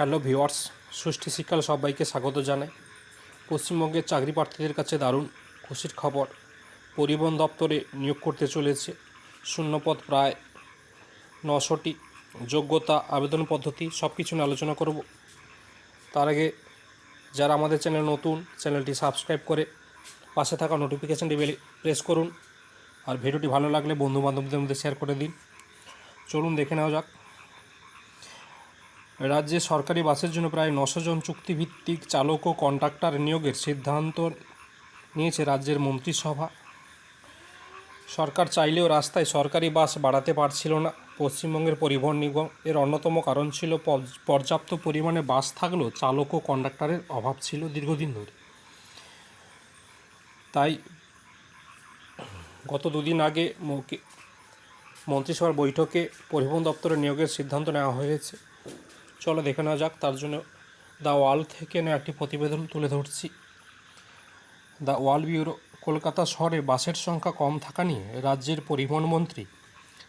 Hello viewers সুষ্ঠি শিক্ষাল সবাইকে স্বাগত জানাই। পশ্চিমবঙ্গের চাকরি প্রার্থীদের কাছে দারুণ খুশির খবর। পরিবহন দপ্তরে নিয়োগ করতে চলেছে শূন্যপদ প্রায় নশোটি। যোগ্যতা, আবেদন পদ্ধতি সব কিছু নিয়ে আলোচনা করব। তার আগে যারা আমাদের চ্যানেল নতুন, চ্যানেলটি সাবস্ক্রাইব করে পাশে থাকা নোটিফিকেশানটি প্রেস করুন। আর ভিডিওটি ভালো লাগলে বন্ধু বান্ধবদের মধ্যে শেয়ার করে দিন। চলুন দেখে নেওয়া যাক। রাজ্যে সরকারি বাসের জন্য প্রায় নশো জন চুক্তিভিত্তিক চালক ও কন্ট্রাক্টর নিয়োগের সিদ্ধান্ত নিয়েছে রাজ্যের মন্ত্রিসভা। সরকার চাইলেও রাস্তায় সরকারি বাস বাড়াতে পারছিল না। পশ্চিমবঙ্গের পরিবহন নিগম এর অন্যতম কারণ ছিল পর্যাপ্ত পরিমাণে বাস থাকলেও চালক ও কন্ডাক্টরের অভাব ছিল দীর্ঘদিন ধরে। তাই গত দুদিন আগে মন্ত্রিসভার বৈঠকে পরিবহন দপ্তরে নিয়োগের সিদ্ধান্ত নেওয়া হয়েছে। চলো দেখে নেওয়া যাক। তার জন্য দ্য ওয়াল থেকে নেওয়া একটি প্রতিবেদন তুলে ধরছি। দ্য ওয়াল ব্যুরো কলকাতা শহরে বাসের সংখ্যা কম থাকা নিয়ে রাজ্যের পরিবহন মন্ত্রী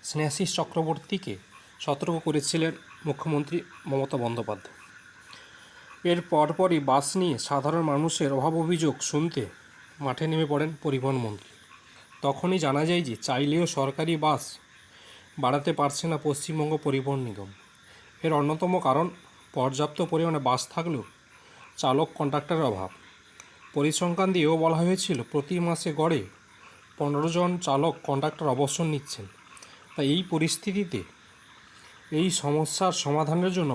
স্নেহাশিস চক্রবর্তীকে সতর্ক করেছিলেন মুখ্যমন্ত্রী মমতা বন্দ্যোপাধ্যায়। এর পরপরই বাস নিয়ে সাধারণ মানুষের অভাব অভিযোগ শুনতে মাঠে নেমে পড়েন পরিবহন মন্ত্রী। তখনই জানা যায় যে চাইলেও সরকারি বাস বাড়াতে পারছে না পশ্চিমবঙ্গ পরিবহন নিগম। এর অন্যতম কারণ পর্যাপ্ত পরিমাণে বাস থাকলেও চালক কন্ডাক্টরের অভাব। পরিসংখ্যান দিয়েও বলা হয়েছিল, প্রতি মাসে গড়ে পনেরো জন চালক কন্ডাক্টর অবসর নিচ্ছেন। তাই এই পরিস্থিতিতে এই সমস্যার সমাধানের জন্য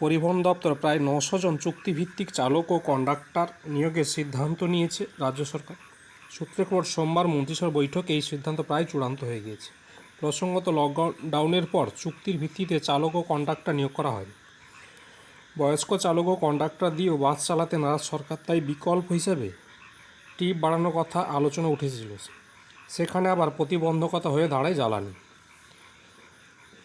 পরিবহন দপ্তর প্রায় নশো জন চুক্তিভিত্তিক চালক ও কন্ডাক্টর নিয়োগের সিদ্ধান্ত নিয়েছে রাজ্য সরকার। সূত্রের খবর সোমবার মন্ত্রিসভার বৈঠকে এই সিদ্ধান্ত প্রায় চূড়ান্ত হয়ে গিয়েছে। প্রসঙ্গত লকডাউনের পর চুক্তির ভিত্তিতে চালক ও কন্ডাক্টর নিয়োগ করা হয়। বয়স্ক চালক ও কন্ডাক্টর দিয়েও বাস চালাতে নারাজ সরকার, তাই বিকল্প হিসেবে টিপ বাড়ানোর কথা আলোচনা উঠেছিল। সেখানে আবার প্রতিবন্ধকতা হয়ে দাঁড়ায় জ্বালানি।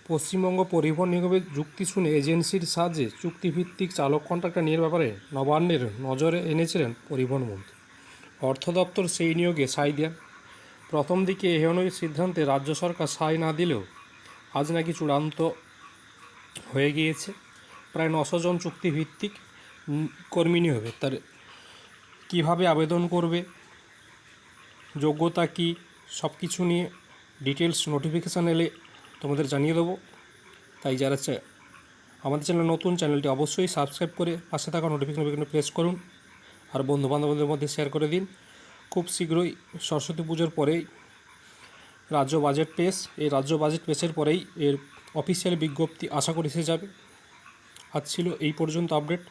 পশ্চিমবঙ্গ পরিবহন নিগমের যুক্তি শুনে এজেন্সির সাহায্যে চুক্তিভিত্তিক চালক কন্ট্রাক্টর নিয়োগের ব্যাপারে নবান্নের নজরে এনেছিলেন পরিবহন মন্ত্রী। অর্থ দপ্তর সেই নিয়োগে সাই দেন। প্রথম দিকে এহেনই সিদ্ধান্তে রাজ্য সরকার সাই না দিলেও আজ নাকি চূড়ান্ত হয়ে গিয়েছে। প্রায় নশো জন চুক্তিভিত্তিক উম, কর্মী নিয়োগে তার কীভাবে আবেদন করবে যোগ্যতা কি সব কিছু নিয়ে ডিটেলস নোটিফিকেশান এলে তোমাদের জানিয়ে দেবো। তাই যারা চা- আমাদের চ্যানেল নতুন চ্যানেলটি অবশ্যই সাবস্ক্রাইব করে পাশে থাকা নোটিফিকেশন প্রেস করুন। আর বন্ধু বান্ধবদের মধ্যে শেয়ার করে দিন। খুব শীঘ্রই সরস্বতী পুজোর পরেই রাজ্য বাজেট পেশ। এই রাজ্য বাজেট পেশের পরেই এর অফিসিয়াল বিজ্ঞপ্তি আশা করি এসে যাবে। আজ ছিল এই পর্যন্ত আপডেট